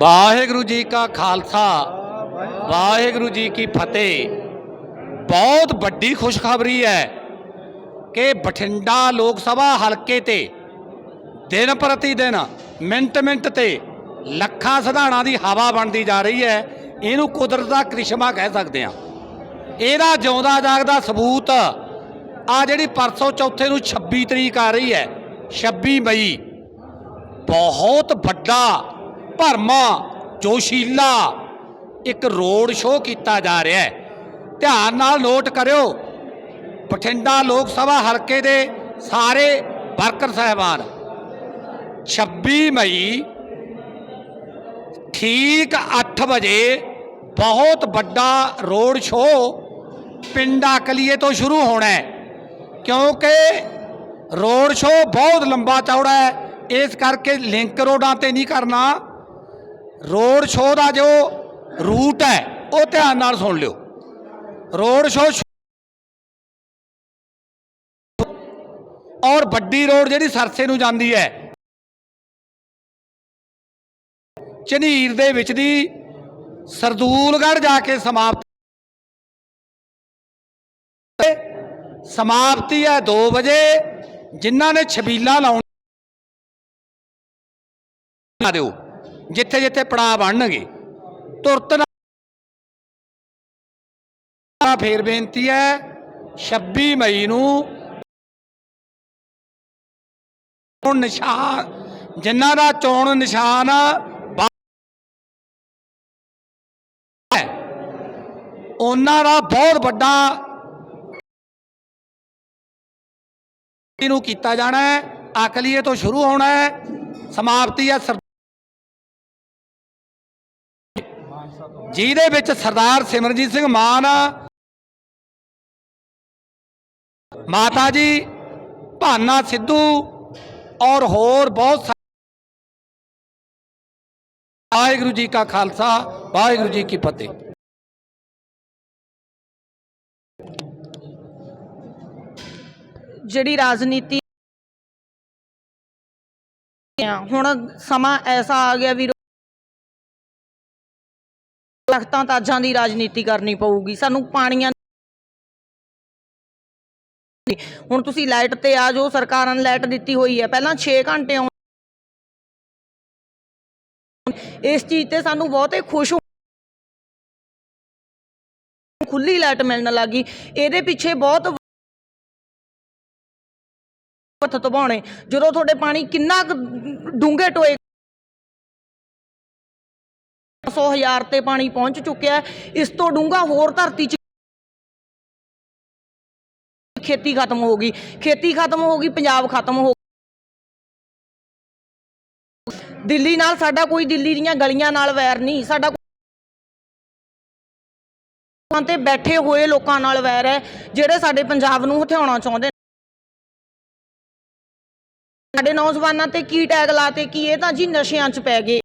ਵਾਹਿਗੁਰੂ ਜੀ ਕਾ ਖਾਲਸਾ, ਵਾਹਿਗੁਰੂ ਜੀ ਕੀ ਫਤਿਹ। ਬਹੁਤ ਵੱਡੀ ਖੁਸ਼ਖਬਰੀ ਹੈ ਕਿ ਬਠਿੰਡਾ ਲੋਕ ਸਭਾ ਹਲਕੇ ਤੇ ਦਿਨ ਪ੍ਰਤੀ ਦਿਨ, ਮਿੰਟ ਮਿੰਟ ਤੇ ਲੱਖਾਂ ਸਧਾਣਾ ਦੀ ਹਵਾ ਬਣਦੀ ਜਾ ਰਹੀ ਹੈ। ਇਹਨੂੰ ਕੁਦਰਤ ਦਾ ਕ੍ਰਿਸ਼ਮਾ ਕਹਿ ਸਕਦੇ ਹਾਂ। ਇਹਦਾ ਜਿਉਂਦਾ ਜਾਗਦਾ ਸਬੂਤ ਆ ਜਿਹੜੀ ਪਰਸੋਂ ਚੌਥੇ ਨੂੰ 26 ਤਰੀਕ ਆ ਰਹੀ ਹੈ 26 ਮਈ। ਬਹੁਤ ਵੱਡਾ ਭਰਮਾ ਜੋਸ਼ੀਲਾ ਇੱਕ ਰੋਡ ਸ਼ੋਅ ਕੀਤਾ ਜਾ ਰਿਹਾ ਹੈ। ਧਿਆਨ ਨਾਲ ਨੋਟ ਕਰਿਓ, ਬਠਿੰਡਾ ਲੋਕ ਸਭਾ ਹਲਕੇ ਦੇ ਸਾਰੇ ਵਰਕਰ ਸਾਹਿਬਾਨ 26 ਮਈ ਠੀਕ 8 ਵਜੇ ਬਹੁਤ ਵੱਡਾ ਰੋਡ ਸ਼ੋਅ ਪਿੰਡਾ ਕਲੀਏ ਤੋਂ ਸ਼ੁਰੂ ਹੋਣਾ ਹੈ, ਕਿਉਂਕਿ ਰੋਡ ਸ਼ੋਅ ਬਹੁਤ ਲੰਬਾ ਚੌੜਾ ਹੈ। ਇਸ ਕਰਕੇ ਲਿੰਕ ਰੋਡਾਂ ਤੇ ਨਹੀਂ ਕਰਨਾ। ਰੋਡ ਸ਼ੋਅ ਦਾ ਜੋ ਰੂਟ ਹੈ, ਉਹ ਧਿਆਨ ਨਾਲ ਸੁਣ ਲਿਓ। ਰੋਡ ਸ਼ੋਅ ਔਰ ਵੱਡੀ ਰੋਡ ਜਿਹੜੀ ਸਰਸੇ ਨੂੰ ਜਾਂਦੀ ਹੈ, ਝਨੀਰ ਦੇ ਵਿੱਚ ਦੀ ਸਰਦੂਲਗੜ੍ਹ ਜਾ ਕੇ ਸਮਾਪਤ ਸਮਾਪਤੀ ਹੈ 2 ਵਜੇ। ਜਿਨ੍ਹਾਂ ਨੇ ਛਬੀਲਾ ਲਾਉਣ ਦਿਓ। ਜਿੱਥੇ ਜਿੱਥੇ ਪੜਾਅ ਬਣਨਗੇ, ਤੁਰਤ ਨਾਲ ਫੇਰ ਬੇਨਤੀ ਹੈ 26 ਮਈ ਨੂੰ ਚੋਣ ਨਿਸ਼ਾਨ, ਜਿਨ੍ਹਾਂ ਦਾ ਚੋਣ ਨਿਸ਼ਾਨ ਉਹਨਾਂ ਦਾ ਬਹੁਤ ਵੱਡਾ ਨੂੰ ਕੀਤਾ ਜਾਣਾ ਹੈ। ਅਕਲੀਏ ਤੋਂ ਸ਼ੁਰੂ ਹੋਣਾ ਹੈ। ਸਮਾਪਤੀ ਹੈ। ਜਿਹਦੇ ਵਿੱਚ ਸਰਦਾਰ ਸਿਮਰਜੀਤ ਸਿੰਘ ਮਾਨ, ਮਾਤਾ ਜੀ, ਭਾਨਾ ਸਿੱਧੂ ਔਰ ਹੋਰ ਬਹੁਤ ਵਾਹਿਗੁਰੂ ਜੀ ਕਾ ਖਾਲਸਾ, ਵਾਹਿਗੁਰੂ ਜੀ ਕੀ ਫਤਿਹ। ਜਿਹੜੀ ਰਾਜਨੀਤੀ ਹੁਣ ਸਮਾਂ ਐਸਾ ਆ ਗਿਆ ਵੀ ਤਖਤਾਂ ਤਾਜਾਂ ਦੀ ਰਾਜਨੀਤੀ ਕਰਨੀ ਪਊਗੀ, ਸਾਨੂੰ ਪਾਣੀਆਂ ਹੁਣ ਤੁਸੀਂ ਲਾਈਟ ਤੇ ਆ ਜਾਓ, ਸਰਕਾਰਾਂ ਨੇ ਲਾਈਟ ਦਿੱਤੀ ਹੋਈ ਹੈ, ਪਹਿਲਾਂ 6 ਘੰਟੇ ਇਸ ਚੀਜ਼ ਤੇ ਸਾਨੂੰ ਬਹੁਤੇ ਖੁਸ਼ ਖੁੱਲੀ ਲਾਈਟ ਮਿਲਣ ਲੱਗੀ। ਇਹਦੇ ਪਿੱਛੇ ਬਹੁਤ ਹੱਥ ਧਵਾਉਣੇ ਜਦੋਂ ਤੁਹਾਡੇ ਪਾਣੀ ਕਿੰਨਾ ਡੂੰਘੇ ਟੋਏ 100 ਹਜ਼ਾਰ ਤੇ ਪਾਣੀ ਪਹੁੰਚ ਚੁੱਕਿਆ ਇਸ ਤੋਂ ਡੂੰਘਾ ਹੋਰ ਧਰਤੀ 'ਚ ਖੇਤੀ ਖਤਮ ਹੋ ਗਈ। ਖੇਤੀ ਖਤਮ ਹੋ ਗਈ, ਪੰਜਾਬ ਖਤਮ ਹੋ ਦਿੱਲੀ ਨਾਲ ਸਾਡਾ ਕੋਈ ਦਿੱਲੀ ਦੀਆਂ ਗਲੀਆਂ ਨਾਲ ਵੈਰ ਨਹੀਂ। ਸਾਡਾ ਤੇ ਬੈਠੇ ਹੋਏ ਲੋਕਾਂ ਨਾਲ ਵੈਰ ਹੈ, ਜਿਹੜੇ ਸਾਡੇ ਪੰਜਾਬ ਨੂੰ ਹਥਿਆਉਣਾ ਚਾਹੁੰਦੇ ਨੇ। ਸਾਡੇ ਨੌਜਵਾਨਾਂ ਤੇ ਕੀ ਟੈਗ ਲਾਤੇ ਕੀ ਇਹ ਤਾਂ ਜੀ ਨਸ਼ਿਆਂ 'ਚ ਪੈ ਗਏ।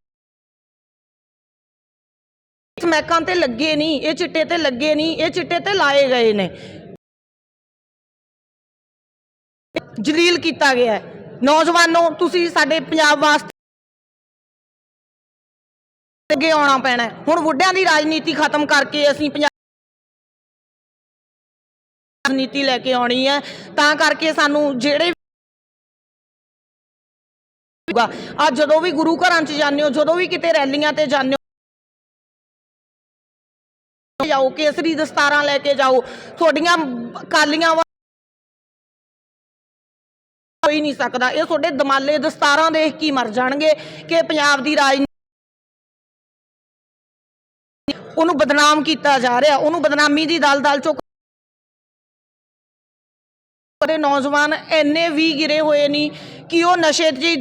ਮਹਿਕਾਂ ਤੇ ਲੱਗੇ ਨਹੀਂ, ਇਹ ਚਿੱਟੇ ਤੇ ਲੱਗੇ ਨਹੀਂ, ਇਹ ਚਿੱਟੇ ਤੇ ਲਾਏ ਗਏ ਨੇ। ਜਲੀਲ ਕੀਤਾ ਗਿਆ ਹੈ। ਨੌਜਵਾਨੋ, ਤੁਸੀਂ ਸਾਡੇ ਪੰਜਾਬ ਵਾਸਤੇ ਅੱਗੇ ਆਉਣਾ ਪੈਣਾ ਹੁਣ ਬੁੱਢਿਆਂ ਦੀ ਰਾਜਨੀਤੀ ਖਤਮ ਕਰਕੇ ਅਸੀਂ ਪੰਜਾਬ ਰਾਜਨੀਤੀ ਲੈ ਕੇ ਆਉਣੀ ਹੈ। ਤਾਂ ਕਰਕੇ ਸਾਨੂੰ ਜਿਹੜੇ ਆ ਜਦੋਂ ਵੀ ਗੁਰੂ ਘਰਾਂ 'ਚ ਜਾਂਦੇ ਹੋ, ਜਦੋਂ ਵੀ ਕਿਤੇ ਰੈਲੀਆਂ ਤੇ ਜਾਂਦੇ ਹੋ ਜਾਓ, ਕੇਸਰੀ ਦਸਤਾਰਾਂ ਲੈ ਕੇ ਜਾਓ। ਤੁਹਾਡੀਆਂ ਕਾਲੀਆਂ ਕੋਈ ਨਹੀਂ ਸਕਦਾ। ਇਹ ਤੁਹਾਡੇ ਦਮਾਲੇ ਦਸਤਾਰਾਂ ਦੇਖ ਕੀ ਮਰ ਜਾਣਗੇ ਕਿ ਪੰਜਾਬ ਦੀ ਰਾਜ ਉਹਨੂੰ ਬਦਨਾਮ ਕੀਤਾ ਜਾ ਰਿਹਾ। ਉਹਨੂੰ ਬਦਨਾਮੀ ਦੀ ਦਲ-ਦਲ ਚੋਂ ਦੇ ਨੌਜਵਾਨ ਇੰਨੇ ਵੀ ਗਿਰੇ ਹੋਏ ਨਹੀਂ ਕਿ ਉਹ ਨਸ਼ੇ 'ਚ ਹੀ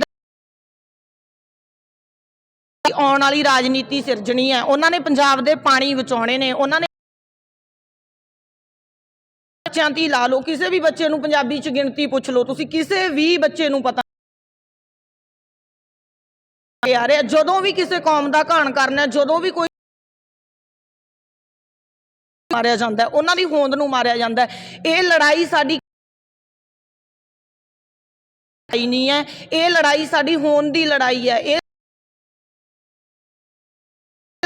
ਆਉਣ ਵਾਲੀ ਰਾਜਨੀਤੀ ਸਿਰਜਣੀ ਹੈ। ਉਹਨਾਂ ਨੇ ਪੰਜਾਬ ਦੇ ਪਾਣੀ ਬਚਾਉਣੇ ਨੇ। ਉਹਨਾਂ ਨੇ ਬੱਚਿਆਂ ਦੀ ਲਾ ਲਓ। ਕਿਸੇ ਵੀ ਬੱਚੇ ਨੂੰ ਪੰਜਾਬੀ ਚ ਗਿਣਤੀ ਪੁੱਛ ਲਓ। ਤੁਸੀਂ ਕਿਸੇ ਵੀ ਬੱਚੇ ਨੂੰ ਪਤਾ ਯਾਰ ਇਹ ਜਦੋਂ ਵੀ ਕਿਸੇ ਕੌਮ ਦਾ ਘਾਣ ਕਰਨਾ, ਜਦੋਂ ਵੀ ਕੋਈ ਮਾਰਿਆ ਜਾਂਦਾ ਉਹਨਾਂ ਦੀ ਹੋਂਦ ਨੂੰ ਮਾਰਿਆ ਜਾਂਦਾ ਇਹ ਲੜਾਈ ਸਾਡੀ ਨਹੀਂ ਹੈ। ਇਹ ਲੜਾਈ ਸਾਡੀ ਹੋਣ ਦੀ ਲੜਾਈ ਹੈ। ਇਹ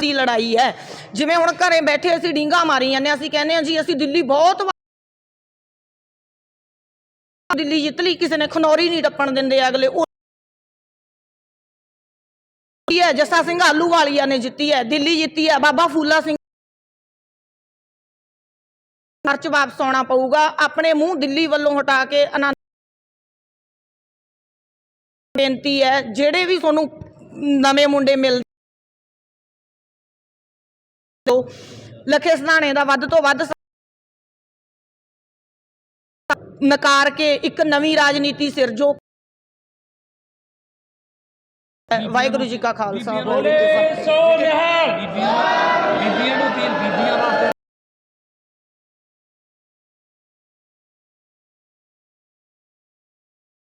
ਦੀ ਲੜਾਈ ਹੈ। ਜਿਵੇਂ ਹੁਣ ਘਰੇ ਬੈਠੇ ਅਸੀਂ ਡਿੰਗਾ ਮਾਰੀ ਜਾਂਦੇ ਹਾਂ, ਅਸੀਂ ਕਹਿੰਦੇ ਹਾਂ ਜੀ ਅਸੀਂ ਦਿੱਲੀ ਬਹੁਤ ਦਿੱਲੀ ਜਿੱਤ ਲਈ ਕਿਸੇ ਨੇ ਖਨੌਰੀ ਨਹੀਂ ਟੱਪਣ ਦਿੰਦੇ ਅਗਲੇ। ਜਿੱਤੀ ਹੈ ਜੱਸਾ ਸਿੰਘ ਆਲੂ ਵਾਲੀਆ ਨੇ ਜਿੱਤੀ ਹੈ ਦਿੱਲੀ ਜਿੱਤੀ ਹੈ ਬਾਬਾ ਫੂਲਾ ਸਿੰਘ ਖਰਚ ਵਾਪਸ ਆਉਣਾ ਪਊਗਾ। ਆਪਣੇ ਮੂੰਹ ਦਿੱਲੀ ਵੱਲੋਂ ਹਟਾ ਕੇ ਆਨੰਦ ਬੇਨਤੀ ਹੈ ਜਿਹੜੇ ਵੀ ਤੁਹਾਨੂੰ ਨਵੇਂ ਮੁੰਡੇ ਮਿਲਦੇ ਲੱਖੇ ਸਧਾਣੇ ਦਾ ਵੱਧ ਤੋਂ ਵੱਧ ਨਕਾਰ ਕੇ ਇੱਕ ਨਵੀਂ ਰਾਜਨੀਤੀ ਸਿਰਜੋ ਵਾਹਿਗੁਰੂ ਜੀ ਕਾ ਖਾਲਸਾ ਵਾਹਿਗੁਰੂ ਜੀ ਕੀ ਫਤਿਹ ਸੋ ਨਿਹਾਲ ਬੀਬੀਆਂ ਬੀਬੀਆਂ ਨੂੰ ਤੀਨ ਬੀਬੀਆਂ ਵਾਸਤੇ